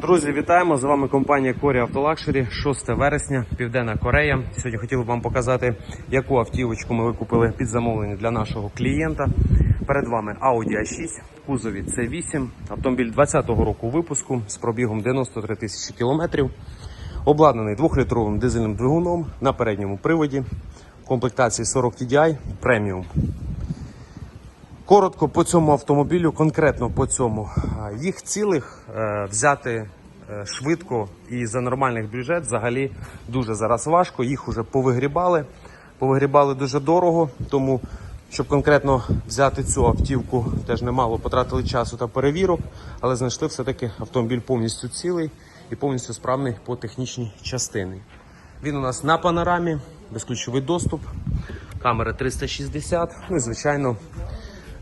Друзі, вітаємо! З вами компанія Корі Автолакшері, 6 вересня, Південна Корея. Сьогодні хотів би вам показати, яку автівочку ми викупили під замовлення для нашого клієнта. Перед вами Audi A6, в кузові C8, автомобіль 20-го року випуску з пробігом 93 тисячі кілометрів. Обладнаний 2-літровим дизельним двигуном на передньому приводі, в комплектації 40 TDI преміум. Коротко по цьому автомобілю, конкретно по цьому. Їх цілих е, взяти е, швидко і за нормальний бюджет взагалі дуже зараз важко. Їх вже повигрібали. Повигрібали дуже дорого, тому щоб конкретно взяти цю автівку, теж немало потратили часу та перевірок, але знайшли все-таки автомобіль повністю цілий і повністю справний по технічній частині. Він у нас на панорамі, безключовий доступ, камера 360, ну і звичайно.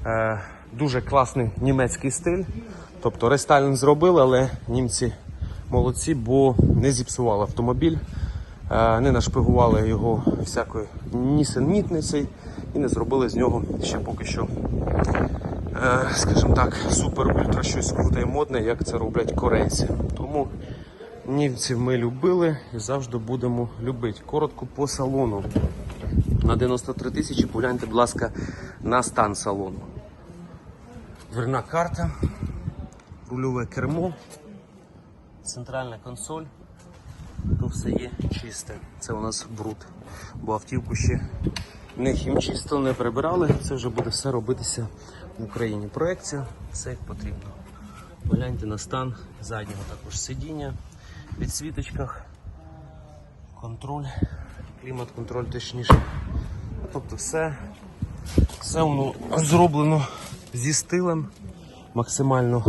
Е, дуже класний німецький стиль. Тобто рестайлінг зробили, але німці молодці, бо не зіпсували автомобіль, е, не нашпигували його всякою нісенітницею і не зробили з нього ще поки що, е, скажімо так, супер-ультра щось круте і модне, як це роблять корейці. Тому німців ми любили і завжди будемо любити. Коротко по салону. На 93 тисячі погляньте, будь ласка, на стан салону. Дверна карта, рульове кермо, центральна консоль. Тут все є чисте. Це у нас бруд. Бо автівку ще не хімчистили, не прибирали. Це вже буде все робитися в Україні. Проекція, все як потрібно. Погляньте на стан заднього також сидіння, підсвіточках, контроль, клімат-контроль точніше. Тобто все, все воно зроблено зі стилем, максимально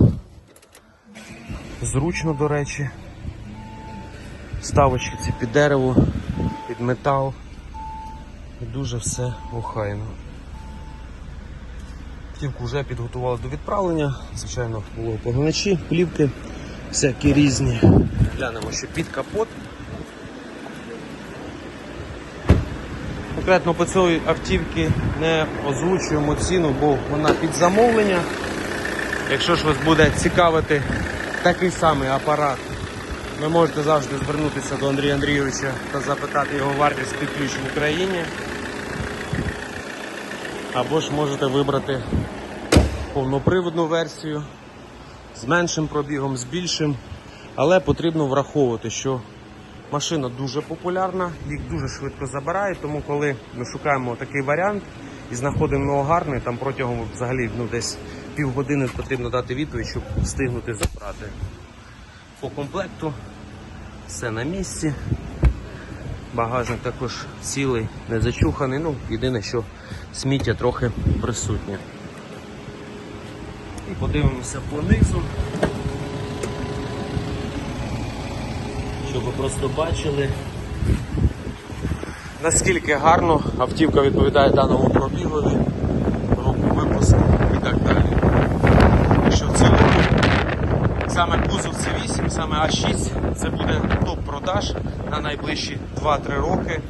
зручно, до речі. Ставочки ці під дерево, під метал. І дуже все охайно. Автівку вже підготували до відправлення, звичайно, поглиначі, плівки, всякі різні. Глянемо, що під капот. Конкретно по цій автівці не озвучуємо ціну, бо вона під замовлення. Якщо ж вас буде цікавити такий самий апарат, ви можете завжди звернутися до Андрія Андрійовича та запитати його вартість під ключ в Україні. Або ж можете вибрати повноприводну версію з меншим пробігом, з більшим. Але потрібно враховувати, що Машина дуже популярна, їх дуже швидко забирають, тому коли ми шукаємо такий варіант і знаходимо його гарний, там протягом взагалі ну, десь півгодини потрібно дати відповідь, щоб встигнути забрати. По комплекту все на місці. Багажник також цілий, не зачуханий. Ну, єдине, що сміття трохи присутнє. І подивимося понизу. Щоб ви просто бачили, наскільки гарно автівка відповідає даному пробігові, року випуску і так далі. Якщо в цілому саме кузов C8, саме А6, це буде топ-продаж на найближчі 2-3 роки.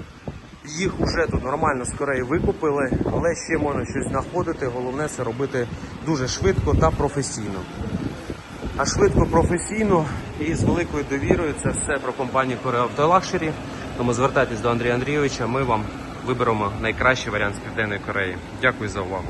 Їх вже тут нормально з Кореї викупили, але ще можна щось знаходити. Головне це робити дуже швидко та професійно. А швидко, професійно і з великою довірою це все про компанію Luxury. Тому звертайтесь до Андрія Андрійовича, ми вам виберемо найкращий варіант з Південної Кореї. Дякую за увагу.